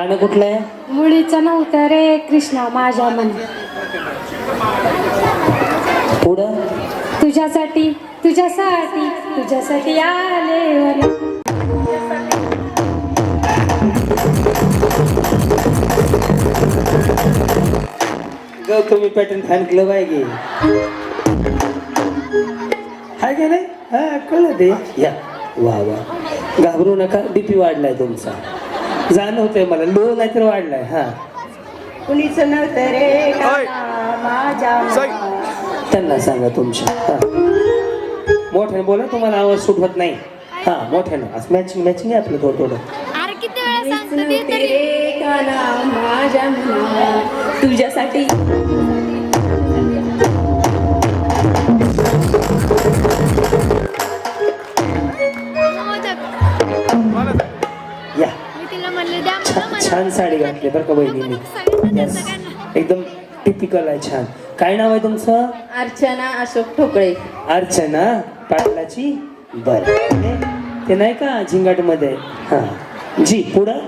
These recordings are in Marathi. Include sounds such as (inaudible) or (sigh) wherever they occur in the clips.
गाणं कुठलं आहे? मुळीचं नव्हतं रे कृष्णा माझ्या मना पुढं? तुझ्यासाठी तुझ्यासाठी तुझ्यासाठी आले गौतमी पॅटर्न फॅन क्लब आहे की? हाय की नाही? हा कळलं ते. या वा वा. घाबरू नका बीपी वाढलाय तुमचा. जाणवतंय मला. लो नाही तर वाढलाय हा. कुणीच नव्हतं माझ्या. त्यांना सांगा तुमच्या हा. मोठ्याने बोला तुम्हाला आवाज सूट होत नाही. हा मोठ्यानं. असं मॅचिंग मॅचिंग आहे आपलं थोडं थोडं. माझ्या. तुझ्यासाठी. छान साडी घातली बरं का बहिणीने. सगळ्यांना. एकदम टिपिकल आहे छान. काय नाव आहे तुमचं? अर्चना अशोक ठोकळे. अर्चना पाटलाची बर. ते नाही का झिंगाटमध्ये हा. जी पुढं?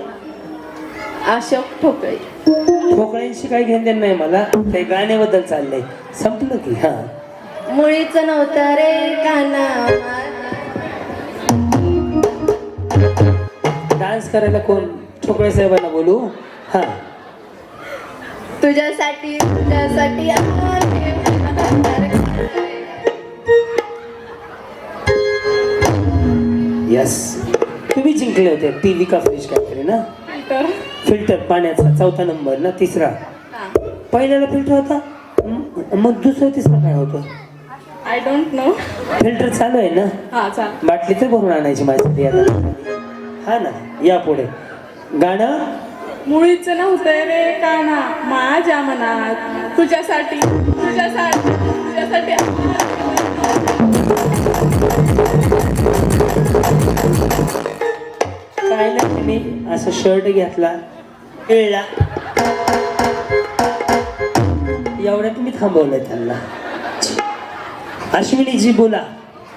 अशोक ठोकळे. ठोकळ्यांशी काही घेणं देणं नाही मला. ते गाण्याबद्दल चाललंय. संपलं की हा. मुळीच नव्हतं रे काना. डान्स करायला कोण? ठोकळे साहेबांना बोलू? हा. तुझ्यासाठी तुझ्यासाठी यस तुम्ही जिंकले होते. टी व्ही का फ्रीज काहीतरी ना? फिल्टर पाण्याचा चौथा नंबर ना? तिसरा. पहिल्याला फिल्टर होता? मग दुसरं तिसरं काय होतं? आय डोंट नो फिल्टर चालू आहे ना? हा बाटली तर भरून आणायची माझ्यासाठी आता. हा ना? या पुढे. गाणं? मुळीच नव्हतं रे काना माझ्या मनात तुझ्यासाठी तुझ्यासाठी तुझ्यासाठी काय नाही? असं शर्ट घेतला कळला एवढ्या तुम्ही थांबवलंय त्यांना. अश्विनी जी बोला.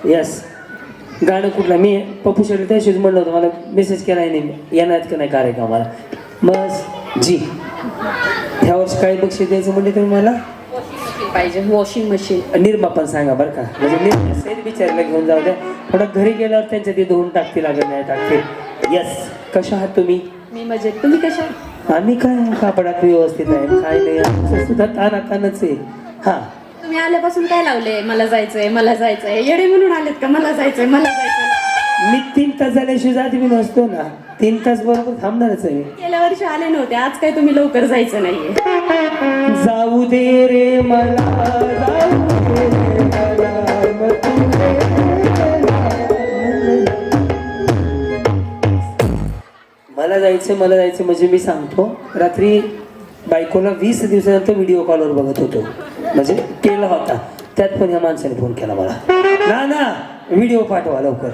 यस गाणं कुठलं? मी पप्पू शेट्टी त्याशीच म्हणलं होतं मला मेसेज केला नाही येणार का नाही कार्यक्रमाला बस जी. ह्या वर्षी काही बक्षीस द्यायचं म्हणजे तुम्ही मला? पाहिजे वॉशिंग मशीन निर्मा पण सांगा बरं का. म्हणजे निर्मा सहित बिचारला घेऊन जाऊ द्या. थोडं घरी गेल्यावर त्यांच्या ते धुवून टाकतील लागत नाही टाकतील. यस कशा आहात तुम्ही? मी मजेत. तुम्ही कशा आम्ही काय? कापडात व्यवस्थित आहे. काय नाही. सुद्धा ताना तानच आहे. हा. तुम्ही आल्यापासून काय लावले? मला जायचंय मला जायचंय. येडे म्हणून आलेत का? मला जायचंय मला जायचंय. मी तीन तास झाल्याशिवाय जाती मी नसतो ना. तीन तास बरोबर थांबणारच आहे. गेल्या वर्षी आले नव्हते आज काय तुम्ही लवकर जायचं नाहीये. जाऊ दे रे मला जाऊ दे रे मला, मग तू रे मला जायचं मला जायचं म्हणजे मी सांगतो. रात्री बायकोला वीस दिवसानंतर व्हिडिओ कॉलवर बघत होतो. म्हणजे केला होता. त्यात पण या माणसाने फोन केला मला. ना ना व्हिडिओ पाठवा लवकर.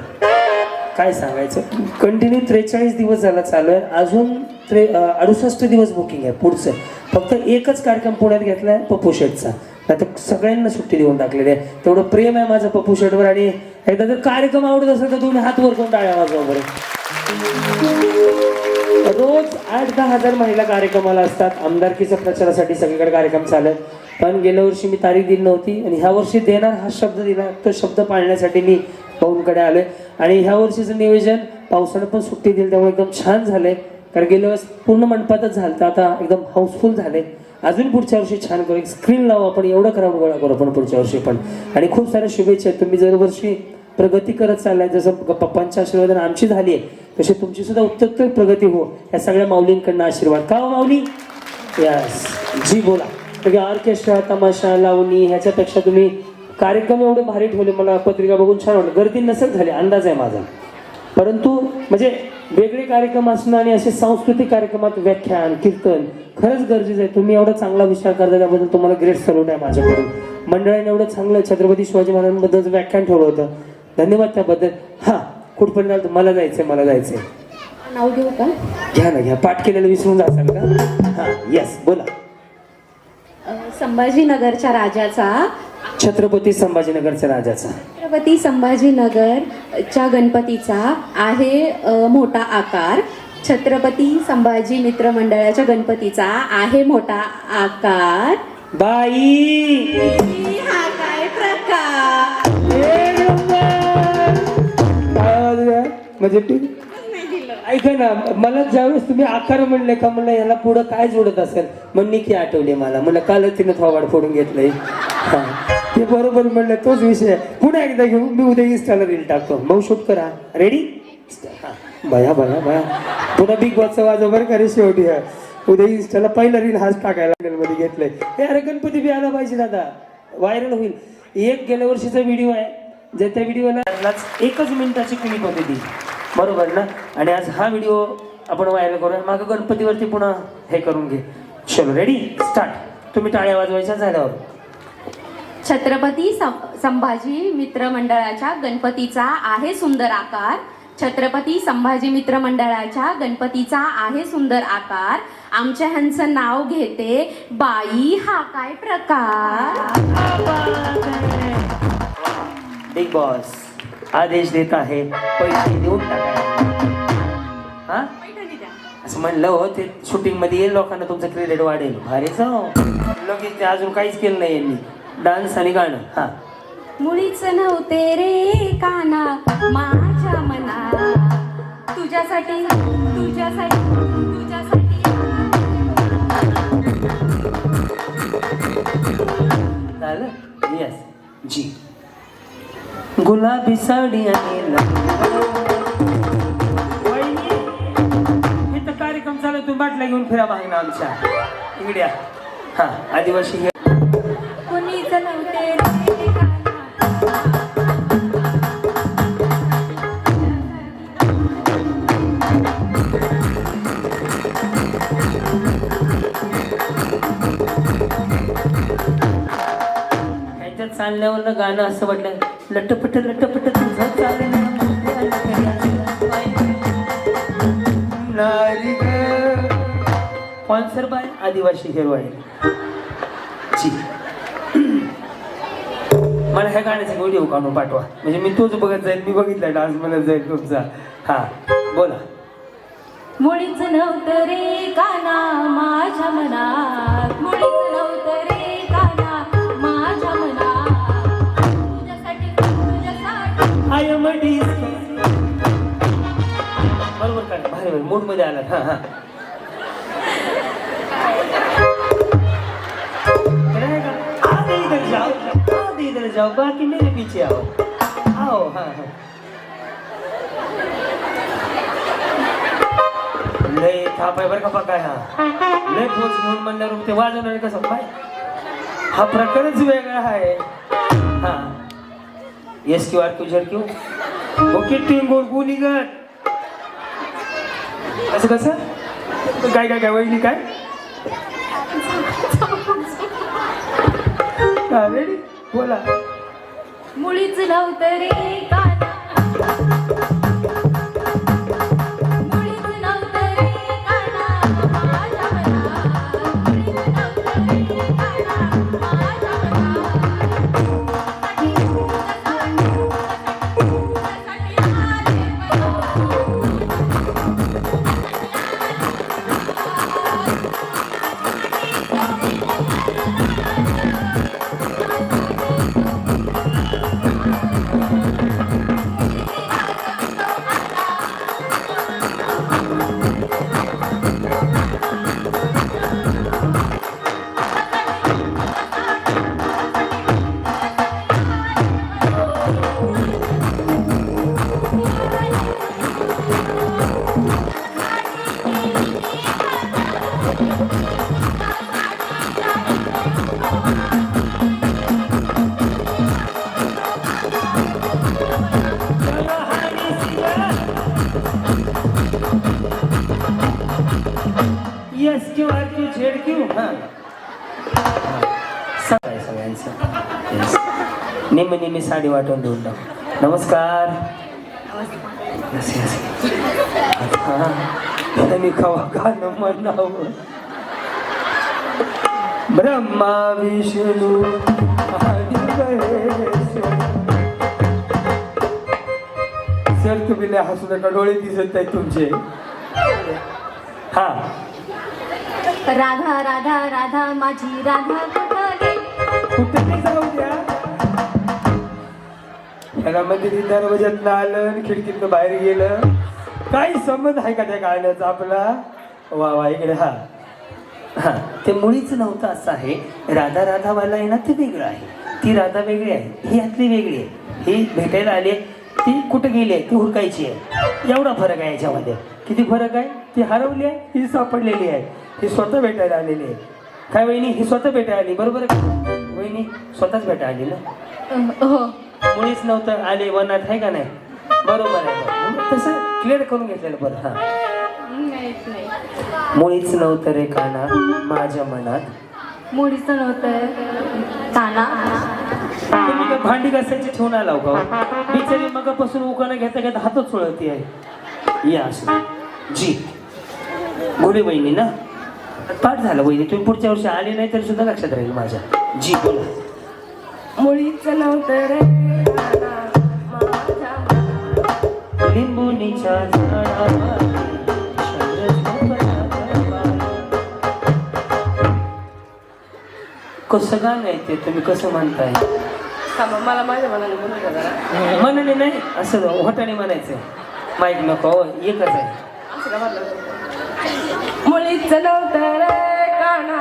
काय सांगायचं? कंटिन्यू त्रेचाळीस दिवस झाला चालू आहे. अजून त्रे अडुसष्ट दिवस बुकिंग आहे पुढचं. फक्त एकच कार्यक्रम पुण्यात घेतलाय पप्पू शेटचा तर सगळ्यांना सुट्टी देऊन टाकलेली आहे. तेवढं प्रेम आहे माझं पप्पू शेटवर आणि एकदा जर कार्यक्रम आवडत असेल तर तुम्ही हात वर करून टाळ्या माझ्यावर रोज आठ दहा हजार महिला कार्यक्रमाला असतात. आमदारकीच्या प्रचारासाठी सगळीकडे कार्यक्रम चालत पण गेल्या वर्षी मी तारीख दिली नव्हती आणि ह्या वर्षी देणार हा शब्द दिला तो शब्द पाळण्यासाठी मी पाहूनकडे आलोय. आणि ह्या वर्षीचं नियोजन पावसानं पण सुट्टी दिली त्यामुळे एकदम छान झालंय. कारण गेल्या वेळेस पूर्ण मंडपातच झालं तर आता एकदम हाऊसफुल झाले अजून पुढच्या वर्षी छान करू. एक स्क्रीन लावू आपण एवढं क्राऊड गोळा करू आपण पुढच्या वर्षी पण. आणि खूप साऱ्या शुभेच्छा आहेत. तुम्ही दरवर्षी प्रगती करत चाललाय जसं पप्पांच्या आशीर्वादाने आमची झाली आहे तशी तुमची सुद्धा उत्तरोत्तर प्रगती हो या सगळ्या माऊलींकडनं आशीर्वाद. का हो माऊली? यस जी बोला. म्हणजे ऑर्केस्ट्रा तमाशा लावणी ह्याच्यापेक्षा तुम्ही कार्यक्रम एवढे भारी ठेवले मला पत्रिका बघून छान वाटलं. गर्दी नसेल झाली अंदाज आहे माझा. परंतु म्हणजे वेगळे कार्यक्रम असणं आणि असे सांस्कृतिक कार्यक्रमात व्याख्यान कीर्तन खरंच गरजेचं आहे. तुम्ही एवढा चांगला विचार करता त्याबद्दल तुम्हाला ग्रेट सल्यूट आहे माझ्याकडून. मंडळाने एवढं चांगलं छत्रपती शिवाजी महाराजांबद्दल व्याख्यान ठेवलं होतं. धन्यवाद त्याबद्दल. हा कुठपर्यंत आलं? मला जायचंय मला जायचंय. नाव घेऊ का? घ्या ना घ्या. पाठ केलेलं विसरून जासाल का? हा येस बोला. संभाजीनगरच्या राजाचा? छत्रपती संभाजीनगरच्या राजाचा. छत्रपती संभाजीनगरच्या गणपतीचा आहे अ, मोठा आकार. छत्रपती संभाजी मित्र मंडळाच्या गणपतीचा आहे मोठा आकार. बाई! हा काय प्रकार? एक नंबर! काय आवाज आहे? म्हणजे तू ऐका ना मला ज्यावेळेस तुम्ही आकार म्हणले का म्हणलं याला पुढं काय जोडत असेल? मग निकी आठवली मला. म्हणलं कालच तिनं थोवाड फोडून घेतलंय. ते बरोबर म्हणलं तोच विषय. पुन्हा एकदा घेऊ मी उद्या इंस्टाला रील टाकतो. मग शूट करा. रेडी भया भया भया पुन्हा बिग बॉसचा वाजव बरं का रे शेवटी. उद्या इंस्टाला पहिला रील हाच टाकायला मध्ये घेतलंय. हे अरे गणपती बी आला पाहिजे दादा. व्हायरल होईल. एक गेल्या वर्षीचा व्हिडिओ आहे. ज्या त्या व्हिडिओला एकच मिनिटाची क्लिप होती ती. बरोबर ना? आणि आज हा व्हिडिओ आपण व्हायरल करूया. मागं गणपतीवरती पुन्हा हे करून घे. चलो रेडी स्टार्ट तुम्ही टाळ्या वाजवायच्या झाल्यावर. छत्रपती संभाजी मित्र मंडळाच्या गणपतीचा आहे सुंदर आकार. छत्रपती संभाजी मित्र मंडळाच्या गणपतीचा आहे सुंदर आकार. आमच्या ह्यांचं नाव घेते बाई. हा काय प्रकार? बिग बॉस आदेश देत आहे. पैसे देऊन टाकायला हा? असं म्हणलं हो ते शूटिंगमध्ये येईल लोकांना तुमचं क्रेडिट वाढेल. भारीच हो. लगेच ते अजून काहीच केलं नाही यांनी. डान्स आणि गाणं हा. मुळीच नव्हते रे काना माझ्या मना. तुझ्यासाठी तुझ्यासाठी तुझ्यासाठी. झालं? येस जी. गुलाबी साडी आणि इथं कार्यक्रम चालू आहे, तुम्ही बाटल्या घेऊन फिरा मागणं आमच्या. इकडे या. हा आदिवासी कुणीच नव्हते रे काना ह्याच्यात चालल्यावर गाणं असं वाटलं. लटपट लटपट तुझं चाललं स्पॉन्सर बाय आदिवासी हिरो आहे. जी मला ह्या गाण्याचा व्हिडिओ काढून पाठवा. म्हणजे मी तोच बघत जाईल मी बघितला डान्स म्हणत जाईल तुमचा. हा बोला. मुळीच नव्हतं रे काना माझ्या मनात. मुळीच नव्हतं बरोबर काय? भारी भारी. मूडमध्ये आला हा हा. इधर जाओ आगे इधर जाओ बाकी मेरे पीछे आओ. आओ हाँ हाँ. लय थाप आहे बरं का पा काय हा. लय पोच घेऊन म्हणल्यावर ते वाजवणार कसं? काय हा प्रकारच वेगळा आहे. हा. S Q R Q Z Q okay team गोल गोली गट. असं कसं? काय काय काय वहिनी काय? (laughs) बोला. मुळीच नव्हतं रे yes Q R Q Z Q? हा। सगळं सगळ्यांचं Yes. नेहमी नेहमी साडी वाटून देऊन टाक नमस्कार। Yes, yes. हा। मी खवा गाणं म्हणावं ब्रह्मा विष्णू आणि महेश. सर तुम्ही लय हसू नका डोळे दिसत आहेत तुमचे. हा। राधा राधा राधा माझी राधा कुठे कुठे नाही द्या. त्याला आलं खिडकीतनं बाहेर गेलं. काही संबंध आहे का त्या गाण्याचा आपला? वा वा इकडे हा. हा ते मुळीच नव्हतं असं आहे. राधा राधावाला आहे ना ते वेगळं आहे. ती राधा वेगळी आहे. ही यातली वेगळी आहे. ही भेटायला आली आहे, ती कुठं गेली आहे? ती हुडकायची आहे. एवढा फरक आहे याच्यामध्ये. किती फरक आहे? ती हरवली आहे ही सापडलेली आहे. ही स्वतः भेटायला आलेली आहे. काय वहिनी ही स्वतः भेटायला आली बरोबर आहे? वहिनी स्वतःच भेटायला आली ना? हो. मुळीच नव्हतं आले वनात आहे का नाही? बरोबर आहे. तसं क्लिअर करून घेतलेलं बरं हा. नाहीच नाही मुळीच नव्हतं रे काना माझ्या मनात. मुळीच नव्हतं ताना तुम्ही काय भांडी घासायची ठेवून आला का हो? बिचारी मगापासून उकाना घेता घेता हातच सोळती आहे. या असं जी. गोरे बहिणी ना? पाठ झालं बहिणी तुम्ही पुढच्या वर्षी आले नाही तरी सुद्धा लक्षात राहील माझ्या. जी बोला. मुळीच नव्हतं रे. लिंबुनीच्या कसं गाणं आहे ते? तुम्ही कसं म्हणताय? मला माझ्या मनाने बोलू जरा. मनाने नाही असं होटाने म्हणायचं माईक नको हो, एकच आहे. मुळीच नव्हतं रे काना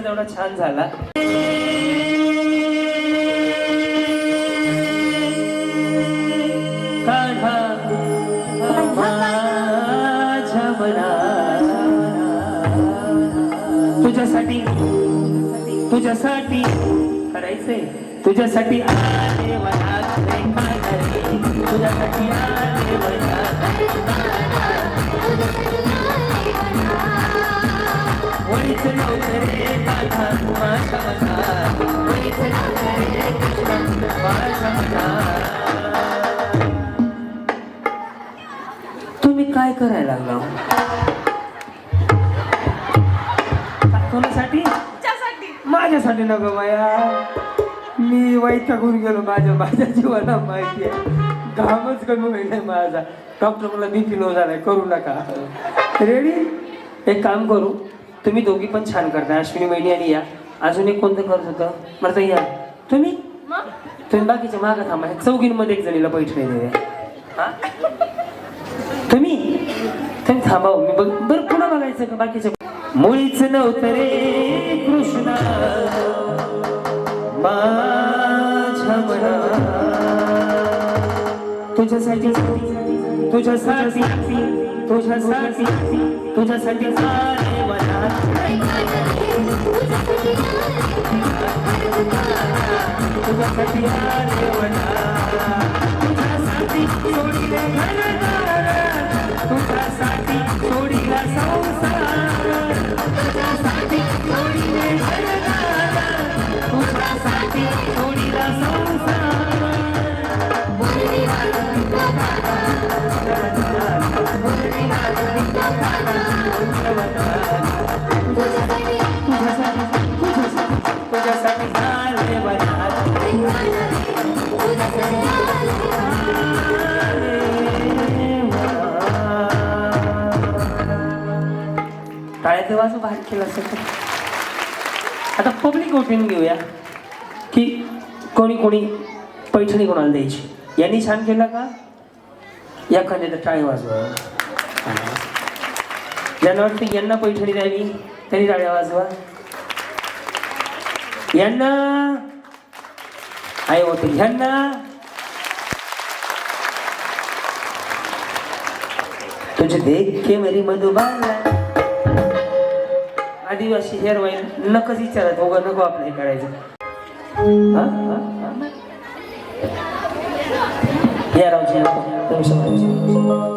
असेल तेवढा छान झाला. काढा माझ्या मनात तुझ्यासाठी तुझ्यासाठी करायचंय. तुझ्यासाठी आले तुझ्यासाठी आले तुम्ही काय करायला लागला? कोणासाठी? माझ्यासाठी नको माया. मी वैतागून गेलो माझ्या माझ्या जीवाला माहिती आहे. घामच कमी होईल माझा. डॉक्टर मला बी लो झालाय करू नका. रेडी एक काम करू. तुम्ही दोघी पण छान करता अश्विनी वहिनी आणि या. अजून एक कोणतं करत होतं? तर या. तुम्ही? तुम्ही बाकीच्या मागं थांबा. चौघींमध्ये एक जणीला पैठणी देऊया. हा? तुम्ही? तुम्ही थांबा. मी बघ बरं पुन्हा बघायचं का बाकीच्या? मुळीच नव्हतं रे कृष्णा. माझ्या तुझ्यासाठी तुझ्यासाठी तुझ्यासाठी तुझ्यासाठी तुझ्यासाठी टाळ्याचे वाजू बाहेर आता पब्लिक ओपिनियन घेऊया की कोणी कोणी पैठणी कोणाला द्यायची? यांनी छान केलं का? या एखाद्या टाळी वाजवा. ज्यांना वाटतं यांना पैठणी द्यावी त्यांनी टाळ्या वाजवा. यांना आहे होते ह्यांना तुझे देख के मेरी मधुबाला. आदिवासी हेअर वाईल नकच विचारत उगा नको आपलं हे करायचं हा? या रावजी नको तुम्ही समोर.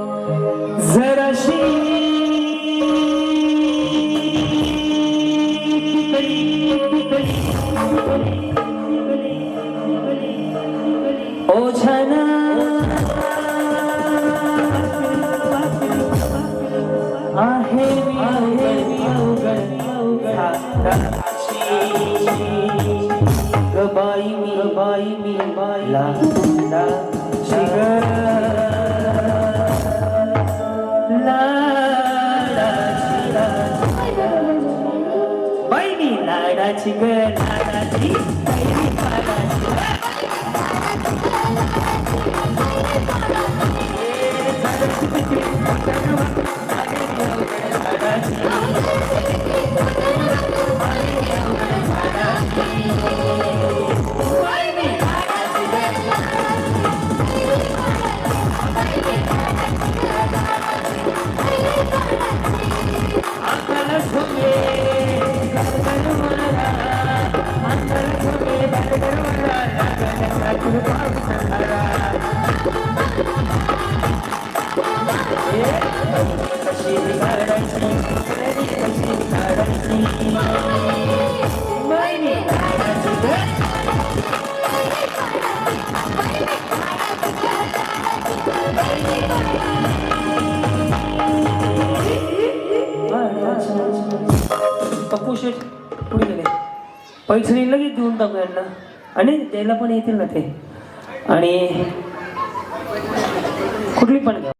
बाई मी बाई. ला ला शिगर. ला ला शिगर. बाई मी लाडाची ग लाडाची बाई मी लाडाची. पप्पू शेठ पुढे गेले पैसे लगेच देऊन टाकू यांना. आणि द्यायला पण येतील ना ते. आणि कुठली पण घ्या.